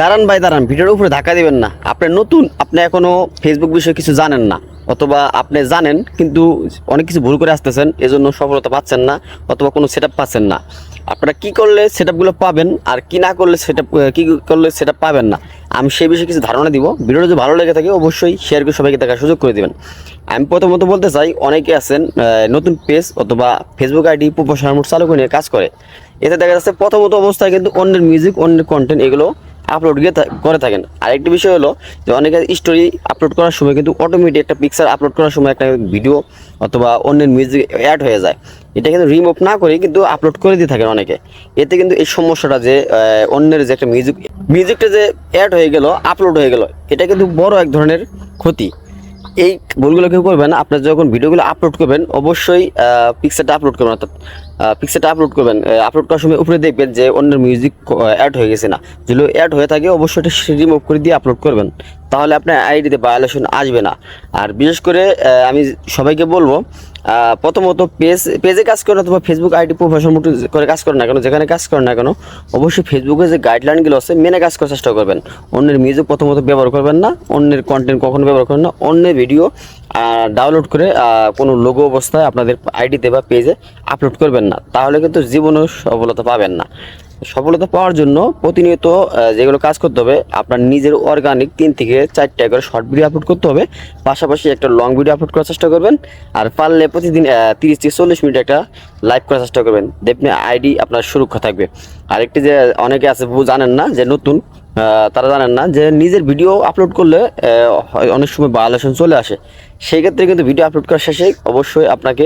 দাঁড়ান ভাই, দাঁড়ান। ভিডিওর উপরে ধাক্কা দিবেন না। আপনি নতুন, আপনি এখনও ফেসবুক বিষয়ে কিছু জানেন না। অথবা আপনি জানেন, কিন্তু অনেক কিছু ভুল করে আসতেছেন, এজন্য সফলতা পাচ্ছেন না, অথবা কোনো সেট পাচ্ছেন না। আপনারা কি করলে সেট পাবেন, আর কি না করলে সেট কি করলে সেট পাবেন না, আমি সেই বিষয়ে কিছু ধারণা দিব। ভিডিওটা যদি ভালো লেগে থাকে, অবশ্যই শেয়ার করে সবাইকে দেখার সুযোগ করে দিবেন। আমি প্রথমত বলতে চাই, অনেকে আছেন নতুন পেজ অথবা ফেসবুক আইডি প্রফেশনাল মোড চালু করে নিয়ে কাজ করে। এতে দেখা যাচ্ছে প্রথমত অবস্থায় কিন্তু অন্যের মিউজিক অন্যের কন্টেন্ট এগুলো আপলোড করে থাকেন। আরেকটি বিষয় হলো যে অনেকে স্টোরি আপলোড করার সময় কিন্তু অটোমেটিক একটা পিকচার আপলোড করার সময় একটা ভিডিও অথবা অন্যের মিউজিক অ্যাড হয়ে যায়। এটা কিন্তু রিমুভ না করে কিন্তু আপলোড করে দিয়ে থাকেন অনেকে। এতে কিন্তু এই সমস্যাটা যে অন্যের যে একটা মিউজিক মিউজিকটা যে অ্যাড হয়ে গেল আপলোড হয়ে গেল, এটা কিন্তু বড় এক ধরনের ক্ষতি। এই ভুলগুলো কেউ করবেন আপনার যখন ভিডিওগুলো আপলোড করবেন, অবশ্যই পিকচারটা আপলোড করবেন, অর্থাৎ পিকচারটা আপলোড করবেন। আপলোড করার সময় উপরে দেখবেন যে অন্যের মিউজিক অ্যাড হয়ে গেছে না। যেগুলো অ্যাড হয়ে থাকে, অবশ্যই এটা রিমুভ করে দিয়ে আপলোড করবেন। তাহলে আপনার আইডিতে ভায়োলেশন আসবে না। আর বিশেষ করে আমি সবাইকে বলব প্রথমত পেজ পেজে কাজ করেন অথবা ফেসবুক আইডি প্রফেশন করে কাজ করেন না কেন, যেখানে কাজ করেন না কেন, অবশ্যই ফেসবুকে যে গাইডলাইনগুলো আছে, মেনে কাজ করার চেষ্টা করবেন। অন্যের মিউজিক প্রথমত ব্যবহার করবেন না, অন্যের কন্টেন্ট কখনো ব্যবহার করবেন না, অন্যের ভিডিও ডাউনলোড করে কোনো লোগো অবস্থায় আপনাদের আইডিতে বা পেজে আপলোড করবেন না। তাহলে কিন্তু জীবনেও সফলতা পাবেন না। সফলতা পাওয়ার জন্য প্রতিনিয়ত যেগুলো কাজ করতে হবে, আপনার নিজের অর্গানিক তিন থেকে চারটা করে শর্ট ভিডিও আপলোড করতে হবে। পাশাপাশি একটা লং ভিডিও আপলোড করার চেষ্টা করবেন। আর পারলে প্রতিদিন তিরিশ থেকে চল্লিশ মিনিট একটা লাইভ করার চেষ্টা করবেন। দেখবেন আইডি আপনার সুরক্ষা থাকবে। আরেকটি যে, অনেকে আছে জানেন না যে নতুন তারা জানেন না যে নিজের ভিডিও আপলোড করলে অনেক সময় ভায়োলেশন চলে আসে। সেই ক্ষেত্রে কিন্তু ভিডিও আপলোড করার শেষে অবশ্যই আপনাকে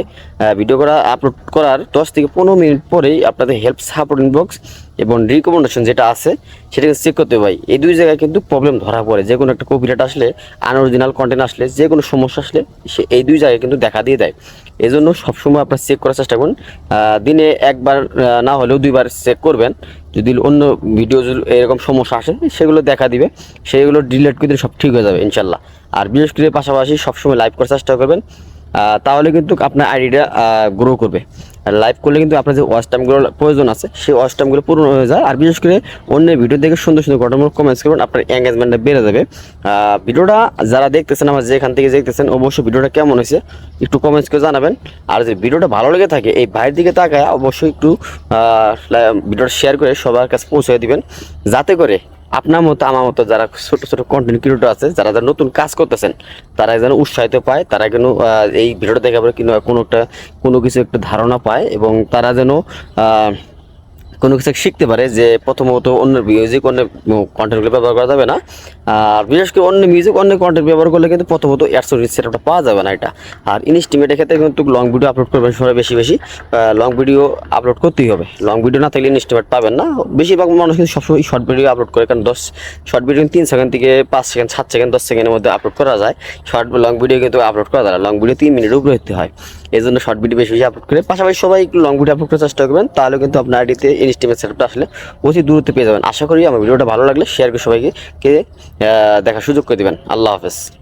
ভিডিও করা আপলোড করার দশ থেকে পনেরো মিনিট পরেই আপনাদের হেল্প সাপোর্ট ইনবক্স এবং রিকমেন্ডেশন যেটা আছে, সেটাকে চেক করতে হয় এই দুই জায়গায় কিন্তু প্রবলেম ধরা পড়ে। যে কোনো একটা কপিরাইট আসলে আনঅরিজিনাল কন্টেন্ট আসলে যে কোনো সমস্যা আসলে, সে এই দুই জায়গায় কিন্তু দেখা দিয়ে দেয়। এই জন্য সবসময় আপনার চেক করার চেষ্টা করুন। দিনে একবার না হলেও দুইবার চেক করবেন। যদি অন্য ভিডিও এরকম সমস্যা আসে, সেগুলো দেখা দিবে। সেগুলো ডিলেট করে সব ঠিক হয়ে যাবে, ইনশাল্লাহ। আর বিশেষ করে পাশাপাশি সবসময় লাইভ করার চেষ্টা করবেন। তাহলে কিন্তু আপনার আইডিটা গ্রো করবে। লাইভ করলে কিন্তু আপনার যে ওয়াচ প্রয়োজন আছে, সেই ওয়াচ টাইমগুলো পূরণ হয়ে যায়। আর বিশেষ করে অন্য ভিডিও দেখে সুন্দর সুন্দর ঘটনামূলক কমেন্টস করবেন, আপনার এঙ্গেজমেন্টটা বেড়ে যাবে। ভিডিওটা যারা দেখতেছেন, আমার যেখান থেকে দেখতেছেন, অবশ্যই ভিডিওটা কেমন হয়েছে, একটু কমেন্টস করে জানাবেন। আর যদি ভিডিওটা ভালো লেগে থাকে, এই ভাইয়ের দিকে তাকায় অবশ্যই একটু ভিডিওটা শেয়ার করে সবার কাছে পৌঁছে দিবেন, যাতে করে আপনার মতো, আমার মতো যারা ছোটো ছোটো কন্টেন্ট ক্রিয়েটর আছে, যারা যারা নতুন কাজ করতেছেন, তারা যেন উৎসাহিত পায়, তারা যেন এই ভিডিওটা দেখার পরে কিন্তু কোনো একটা, কোনো কিছু একটা ধারণা পায় এবং তারা যেন কোনো কিছু শিখতে পারে যে প্রথমত অন্য মিউজিক অন্য কন্টেন্টগুলো ব্যবহার করা যাবে না। আর বিশেষ করে অন্য মিউজিক অন্য কন্টেন্ট ব্যবহার করলে কিন্তু প্রথমত অ্যাডসোর সেটআপটা পাওয়া যাবে না এটা। আর ইনস্টিমেটের ক্ষেত্রে কিন্তু লং ভিডিও আপলোড করবেন সবাই বেশি বেশি। লং ভিডিও আপলোড করতেই হবে। লং ভিডিও না থাকলে ইনস্টিমেট পাবেন না। বেশিরভাগ মানুষ কিন্তু সবসময় শর্ট ভিডিও আপলোড করে, কারণ দশ শর্ট ভিডিও তিন সেকেন্ড থেকে পাঁচ সেকেন্ড সাত সেকেন্ড দশ সেকেন্ডের মধ্যে আপলোড করা যায়। শর্ট লং ভিডিও কিন্তু আপলোড করা যায় লং ভিডিও তিন মিনিটের উপরে হতে হয়। এই জন্য শর্ট ভিডিও বেশি বেশি আপলোড করে পাশাপাশি সবাই একটু লং ভিডিও আপলোড করার চেষ্টা করবেন তাহলে কিন্তু আপনার আইডিতে ইনস্টিমেট সেটআপটা আসলে অতি দূরত্ব পেয়ে যাবেন। আশা করি আমার ভিডিওটা ভালো লাগলে শেয়ার করে সবাইকে কে, দেখার সুযোগ করে দেবেন। আল্লাহ হাফেজ।